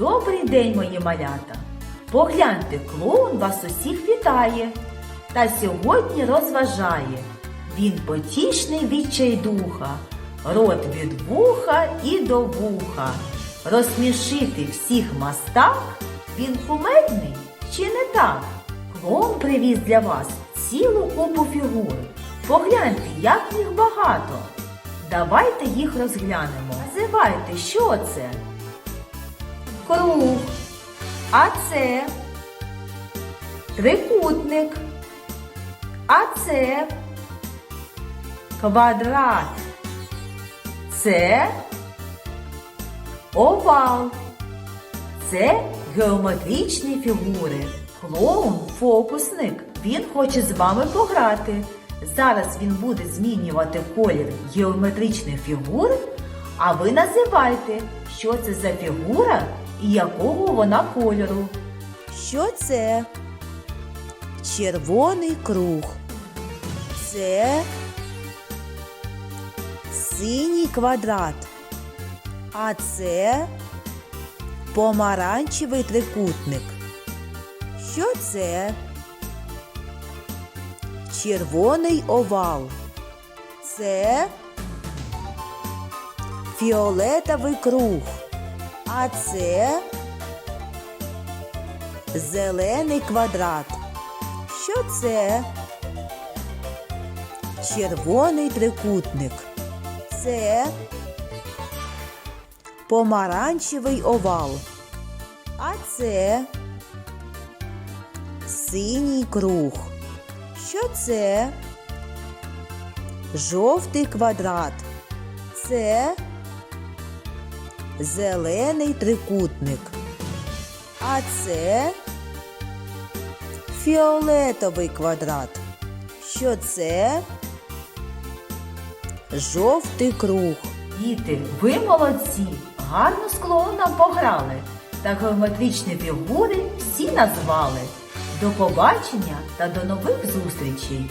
Добрий день, мої малята! Погляньте, клоун вас усіх вітає та сьогодні розважає. Він потішний відчайдуха, рот від вуха і до вуха. Розсмішити всіх мастак, він кумедний чи не так? Клоун привіз для вас цілу купу фігур. Погляньте, як їх багато. Давайте їх розглянемо. Називайте, що це? Круг. А це трикутник. А це квадрат. Це овал. Це геометричні фігури. Клоун фокусник. Він хоче з вами пограти. Зараз він буде змінювати колір геометричних фігур, а ви називайте, що це за фігура і якого вона кольору. Що це? Червоний круг. Це синій квадрат. А це помаранчевий трикутник. Що це? Червоний овал. Це фіолетовий круг. А це Зелений квадрат. Що це? Червоний трикутник. Це помаранчевий овал. А це синій круг. Що це? Жовтий квадрат. Це зелений трикутник. А це фіолетовий квадрат. Що це? Жовтий круг. Діти, ви молодці! Гарно з клоуном пограли та геометричні фігури всі назвали. До побачення та до нових зустрічей!